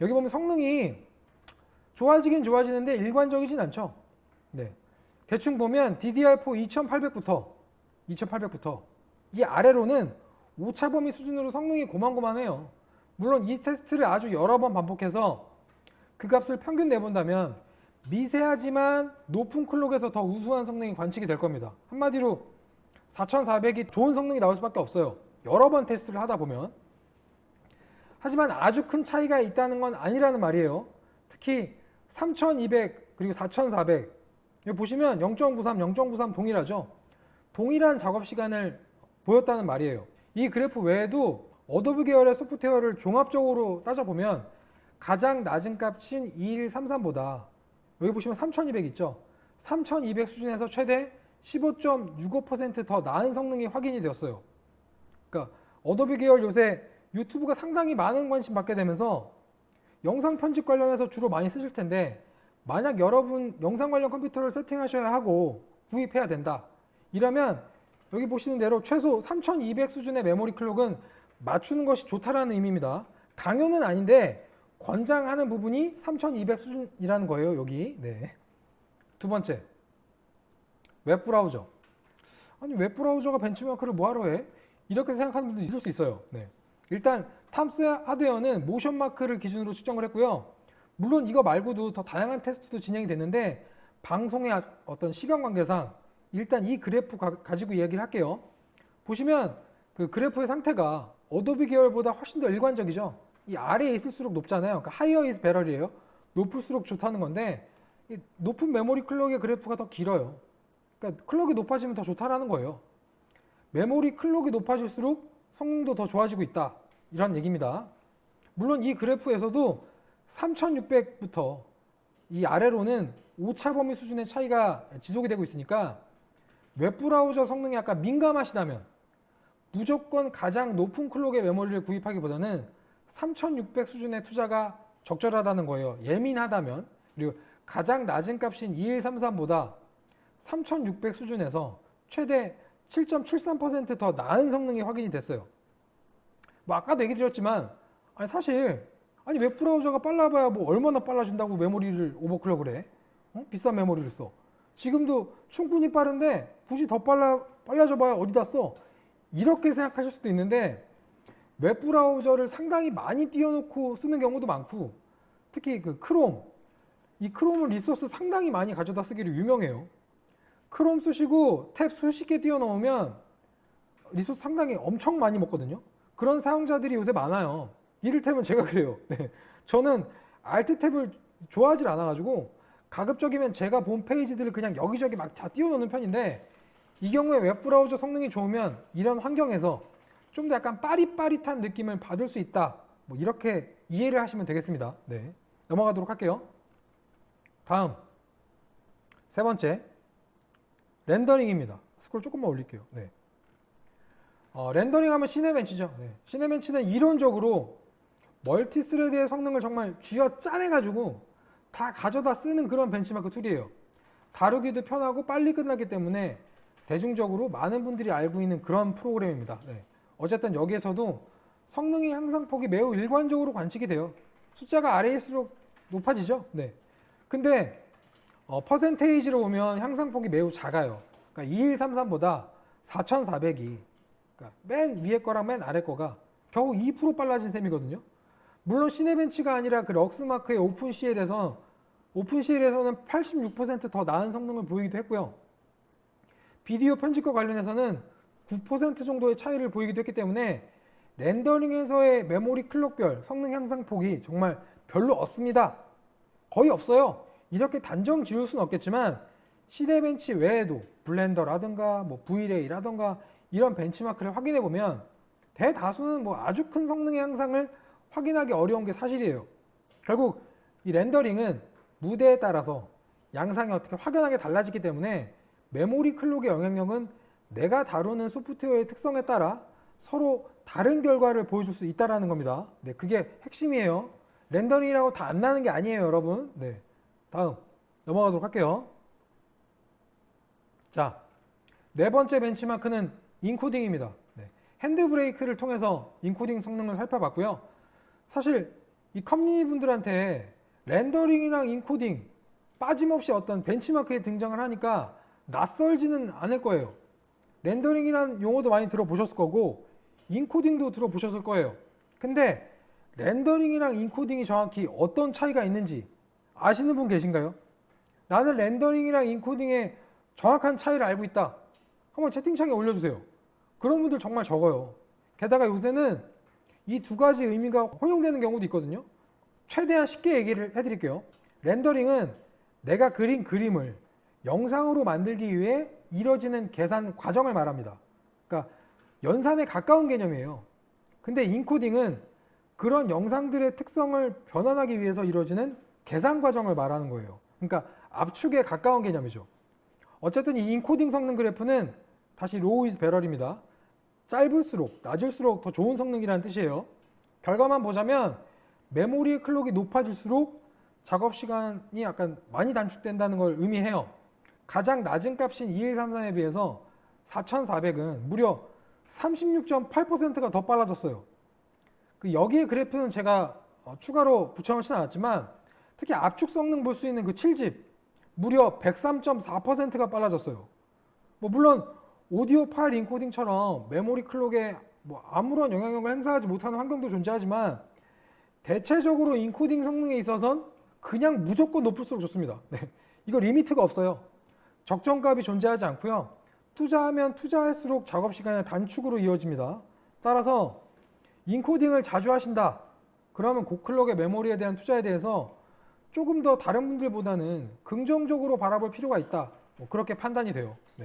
여기 보면 성능이 좋아지긴 좋아지는데 일관적이진 않죠. 네. 대충 보면 DDR4 2800부터 2800부터 이 아래로는 오차 범위 수준으로 성능이 고만고만해요. 물론 이 테스트를 아주 여러 번 반복해서 그 값을 평균 내본다면 미세하지만 높은 클럭에서 더 우수한 성능이 관측이 될 겁니다. 한마디로 4400이 좋은 성능이 나올 수밖에 없어요. 여러 번 테스트를 하다 보면. 하지만 아주 큰 차이가 있다는 건 아니라는 말이에요. 특히 3200 그리고 4400 여기 보시면 0.93, 0.93 동일하죠. 동일한 작업 시간을 보였다는 말이에요. 이 그래프 외에도 어도비 계열의 소프트웨어를 종합적으로 따져보면 가장 낮은 값인 2133보다 여기 보시면 3200 있죠. 3200 수준에서 최대 15.65%더 나은 성능이 확인이 되었어요. 그러니까 어도비 계열 요새 유튜브가 상당히 많은 관심 받게 되면서 영상 편집 관련해서 주로 많이 쓰실 텐데 만약 여러분 영상 관련 컴퓨터를 세팅하셔야 하고 구입해야 된다. 이러면 여기 보시는 대로 최소 3200 수준의 메모리 클럭은 맞추는 것이 좋다라는 의미입니다. 강요는 아닌데 권장하는 부분이 3200 수준이라는 거예요. 여기. 네. 두 번째. 웹 브라우저. 아니 웹 브라우저가 벤치마크를 뭐하러 해? 이렇게 생각하는 분도 있을 수 있어요. 네. 일단 탐스 하드웨어는 모션 마크를 기준으로 측정을 했고요. 물론 이거 말고도 더 다양한 테스트도 진행이 됐는데 방송의 아- 어떤 시간 관계상 일단 이 그래프 가, 가지고 이야기를 할게요. 보시면 그 그래프의 상태가 어도비 계열보다 훨씬 더 일관적이죠. 이 아래에 있을수록 높잖아요. 그러니까 하이어 이즈 베럴이에요. 높을수록 좋다는 건데 이 높은 메모리 클럭의 그래프가 더 길어요. 그러니까 클럭이 높아지면 더 좋다라는 거예요. 메모리 클럭이 높아질수록 성능도 더 좋아지고 있다. 이런 얘기입니다. 물론 이 그래프에서도 3600부터 이 아래로는 오차 범위 수준의 차이가 지속이 되고 있으니까 웹브라우저 성능에 약간 민감하시다면 무조건 가장 높은 클럭의 메모리를 구입하기보다는 3600 수준의 투자가 적절하다는 거예요. 예민하다면 그리고 가장 낮은 값인 2133보다 3600 수준에서 최대 7.73%더 나은 성능이 확인이 됐어요. 뭐 아까도 얘기 드렸지만 아니 사실 아니 웹 브라우저가 빨라봐야 뭐 얼마나 빨라진다고 메모리를 오버클럭을 해? 어? 비싼 메모리를 써. 지금도 충분히 빠른데 굳이 더 빨라 빨라져봐야 어디다 써? 이렇게 생각하실 수도 있는데 웹 브라우저를 상당히 많이 띄워놓고 쓰는 경우도 많고 특히 그 크롬 이 크롬은 리소스 상당히 많이 가져다 쓰기로 유명해요. 크롬 쓰시고 탭 수십 개 띄워놓으면 리소스 상당히 엄청 많이 먹거든요. 그런 사용자들이 요새 많아요. 이를테면 제가 그래요. 네. 저는 알트 탭을 좋아하지 않아가지고 가급적이면 제가 본 페이지들을 그냥 여기저기 막 다 띄워놓는 편인데 이 경우에 웹브라우저 성능이 좋으면 이런 환경에서 좀 더 약간 빠릿빠릿한 느낌을 받을 수 있다. 뭐 이렇게 이해를 하시면 되겠습니다. 네. 넘어가도록 할게요. 다음 세 번째 렌더링입니다. 스크롤 조금만 올릴게요. 네. 어, 렌더링하면 시네벤치죠. 네. 시네벤치는 이론적으로 멀티스레드의 성능을 정말 쥐어 짜내가지고 다 가져다 쓰는 그런 벤치마크 툴이에요. 다루기도 편하고 빨리 끝나기 때문에 대중적으로 많은 분들이 알고 있는 그런 프로그램입니다. 네. 어쨌든 여기에서도 성능의 향상폭이 매우 일관적으로 관측이 돼요. 숫자가 아래일수록 높아지죠. 네. 근데 어, 퍼센테이지로 보면 향상폭이 매우 작아요. 그러니까 2133보다 4400이 그러니까 맨 위에 거랑 맨 아래 거가 겨우 2% 빨라진 셈이거든요. 물론 시네벤치가 아니라 그 럭스마크의 오픈CL에서 오픈CL에서는 86%더 나은 성능을 보이기도 했고요. 비디오 편집과 관련해서는 9% 정도의 차이를 보이기도 했기 때문에 렌더링에서의 메모리 클럭별 성능 향상 폭이 정말 별로 없습니다. 거의 없어요. 이렇게 단정 지을 수는 없겠지만 시대벤치 외에도 블렌더라든가 뭐 V-Ray라든가 이런 벤치마크를 확인해 보면 대다수는 뭐 아주 큰 성능의 향상을 확인하기 어려운 게 사실이에요. 결국 이 렌더링은 무대에 따라서 양상이 어떻게 확연하게 달라지기 때문에 메모리 클럭의 영향력은 내가 다루는 소프트웨어의 특성에 따라 서로 다른 결과를 보여줄 수 있다라는 겁니다. 네, 그게 핵심이에요. 렌더링이라고 다 안 나는 게 아니에요, 여러분. 네. 다음 넘어가도록 할게요. 자, 네 번째 벤치마크는 인코딩입니다. 네. 핸드 브레이크를 통해서 인코딩 성능을 살펴봤고요. 사실 이 컴니 분들한테 렌더링이랑 인코딩 빠짐없이 어떤 벤치마크에 등장을 하니까 낯설지는 않을 거예요. 렌더링이란 용어도 많이 들어보셨을 거고 인코딩도 들어보셨을 거예요. 근데 렌더링이랑 인코딩이 정확히 어떤 차이가 있는지 아시는 분 계신가요? 나는 렌더링이랑 인코딩의 정확한 차이를 알고 있다. 한번 채팅창에 올려주세요. 그런 분들 정말 적어요. 게다가 요새는 이 두 가지 의미가 혼용되는 경우도 있거든요. 최대한 쉽게 얘기를 해드릴게요. 렌더링은 내가 그린 그림을 영상으로 만들기 위해 이뤄지는 계산 과정을 말합니다. 그러니까 연산에 가까운 개념이에요. 근데 인코딩은 그런 영상들의 특성을 변환하기 위해서 이루어지는 계산 과정을 말하는 거예요. 그러니까 압축에 가까운 개념이죠. 어쨌든 이 인코딩 성능 그래프는 다시 로우 이즈 배럴입니다. 짧을수록 낮을수록 더 좋은 성능이라는 뜻이에요. 결과만 보자면 메모리의 클럭이 높아질수록 작업 시간이 약간 많이 단축된다는 걸 의미해요. 가장 낮은 값인 2133에 비해서 4400은 무려 36.8%가 더 빨라졌어요. 그 여기에 그래프는 제가 어, 추가로 붙여놓진 않았지만 특히 압축 성능 볼 수 있는 그 7집 무려 103.4%가 빨라졌어요. 뭐 물론 오디오 파일 인코딩처럼 메모리 클럭에 뭐 아무런 영향력을 행사하지 못하는 환경도 존재하지만 대체적으로 인코딩 성능에 있어선 그냥 무조건 높을수록 좋습니다. 네. 이거 리미트가 없어요. 적정값이 존재하지 않고요. 투자하면 투자할수록 작업 시간의 단축으로 이어집니다. 따라서 인코딩을 자주 하신다. 그러면 고클럭의 메모리에 대한 투자에 대해서 조금 더 다른 분들보다는 긍정적으로 바라볼 필요가 있다. 뭐 그렇게 판단이 돼요. 네.